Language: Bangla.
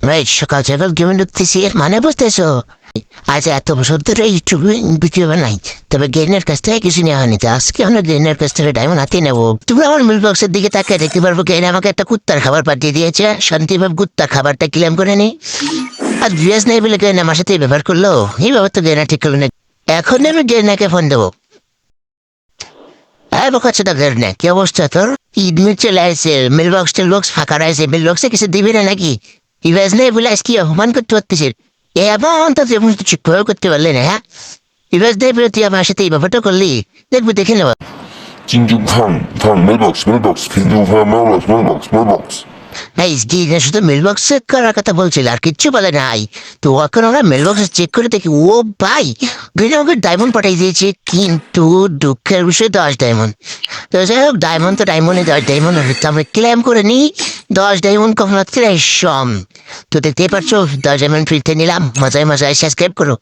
ভাই সকাল সকাল গেমে ঢুকতেছি এর মানে বুঝতেছো আজ এত বছর ধরে ইউটিউবে ভিডিও তবে গেনের কাছ থেকে কিছু নেওয়া হয়নি আজকে আমরা গেনের কাছ থেকে ডায়মন্ড হাতে নেব তুমি আমার মিল বক্সের দিকে তাকিয়ে দেখতে পারব গেন আমাকে একটা কুত্তার খাবার পাঠিয়ে দিয়েছে শান্তিভাবে কুত্তার খাবারটা ক্লেম করে নি আর ড্রেস নেই বলে গেন আমার সাথে ব্যবহার করল এই ব্যাপার তো গেনা ঠিক করল না এখন আমি গেনাকে ফোন দেবো হ্যাঁ বোকাচ্ছে তো না কি অবস্থা তোর ঈদ মিট চলে আসছে মিল বক্স টেল বক্স ফাঁকা রয়েছে মিল বক্সে কিছু দিবি না নাকি И възле хуманкото от тесир. Я я бонта те мусто чипо кото валена, ха? И възле виласки амашата и бабато коли. Дек бу декен лава. Чинджук хан, хан, мелбокс, мелбокс, чинджук хан, мелбокс, মলবক্স মলবক্স এই গিয়ে শুধু মেলবক্স চেক করার কথা বলছিল আর কিচ্ছু বলে নাই তো এখন আমরা মেলবক্স চেক করে দেখি ও ভাই ভেনে আমাকে ডায়মন্ড পাঠিয়ে দিয়েছে কিন্তু দুঃখের বিষয়ে দশ ডায়মন্ড তো যাই হোক ডায়মন্ড তো ডায়মন্ডে দশ ডায়মন্ড আমরা ক্লেম করে নিই দশ ডায়মন্ড কখনো ত্রেশম। তো দেখতেই পারছ দশ ডায়মন্ড ফ্রিতে নিলাম। মজায় মজায় সাবস্ক্রাইব করো।